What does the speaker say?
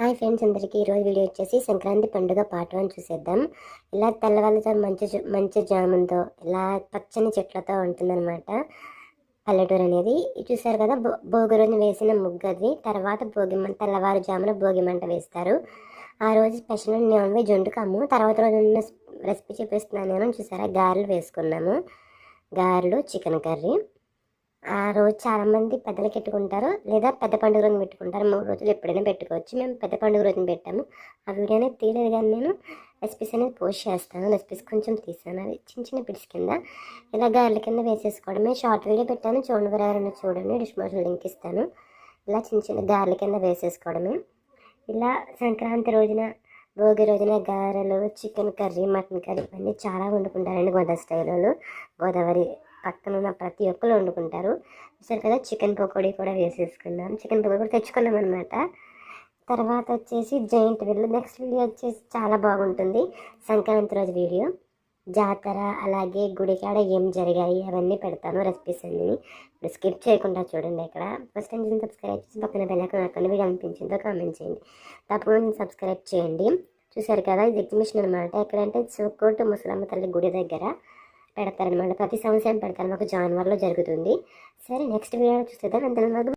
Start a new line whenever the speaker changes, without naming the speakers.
Hi friends అందరికీ ఈరోజు video వచ్చేసి సంక్రాంతి పండుగ పాట వన్ చూసేద్దాం. ఇలా తెల్లవాళ్ళతో మంచి మంచి జాముంతో ఇలా పచ్చని చెట్లతో ఉంటుందన్నమాట. పల్లెటూరు అనేది. చూసారు కదా భోగి రోజు వేసిన ముగ్గు అది. తర్వాత భోగి మంట తెల్లవారుజామున భోగి మంట వేస్తారు. ఆ రోజు స్పెషల్ నాన్ వెజ్ వండుకాము. తర్వాత రోజు ఉన్న రెసిపీ చూపిస్తున్నాను నేను. చూసారా? గారెలు వేసుకున్నాము. గారెలు చికెన్ కర్రీ. ఆ రోజు చాలామంది పెద్దలకి పెట్టుకుంటారు లేదా పెద్ద పండుగ రోజున పెట్టుకుంటారు. మూడు రోజులు ఎప్పుడైనా పెట్టుకోవచ్చు. మేము పెద్ద పండుగ రోజున పెట్టాము. ఆ వీడియో అనేది తీయలేదు కానీ నేను రెసిపీస్ అనేది పోస్ట్ చేస్తాను. రెసిపీస్ కొంచెం తీసాను. అది చిన్న చిన్న పిడిస్ కింద. ఇలా గార్ల కింద వేసేసుకోవడమే. షార్ట్ వీడియో పెట్టాను. చూడండి ఎవరైనా చూడండి. డిష్ మోషన్ లింక్ ఇస్తాను. ఇలా చిన్న చిన్న గార్ల కింద వేసేసుకోవడమే. ఇలా సంక్రాంతి రోజున భోగి రోజున గారెలు చికెన్ కర్రీ మటన్ కర్రీ ఇవన్నీ చాలా వండుకుంటారండి గోదావరి స్టైల్లో గోదావరి పక్కన ఉన్న ప్రతి ఒక్కరు వండుకుంటారు. చూసారు కదా చికెన్ పకోడీ కూడా వేసేసుకున్నాం చికెన్ పకోడీ కూడా తెచ్చుకున్నాం అనమాట తర్వాత వచ్చేసి జైంట్ వీల్ నెక్స్ట్ వీడియో వచ్చేసి చాలా బాగుంటుంది. సంక్రాంతి రోజు వీడియో. జాతర అలాగే గుడికాడ ఏం జరిగాయి అవన్నీ పెడతాను రెసిపీస్ అన్ని. ఇప్పుడు స్కిప్ చేయకుండా చూడండి ఇక్కడ. ఫస్ట్ టైం సబ్స్క్రైబ్ చేసి పక్కన బెల్లైకన్ నొక్కండి వీడియో అనిపించిందో కామెంట్ చేయండి. తప్పకుండా సబ్స్క్రైబ్ చేయండి. చూసారు కదా ఇది ఎగ్జిబిషన్ అనమాట ఎక్కడంటే సుకోట ముసలమ్మ తల్లి గుడి దగ్గర. పెడతారనమాట ప్రతి సంవత్సరం పెడతారు. మాకు జనవరిలో జరుగుతుంది. సరే నెక్స్ట్ వీడియో చూస్తే అంతవరకు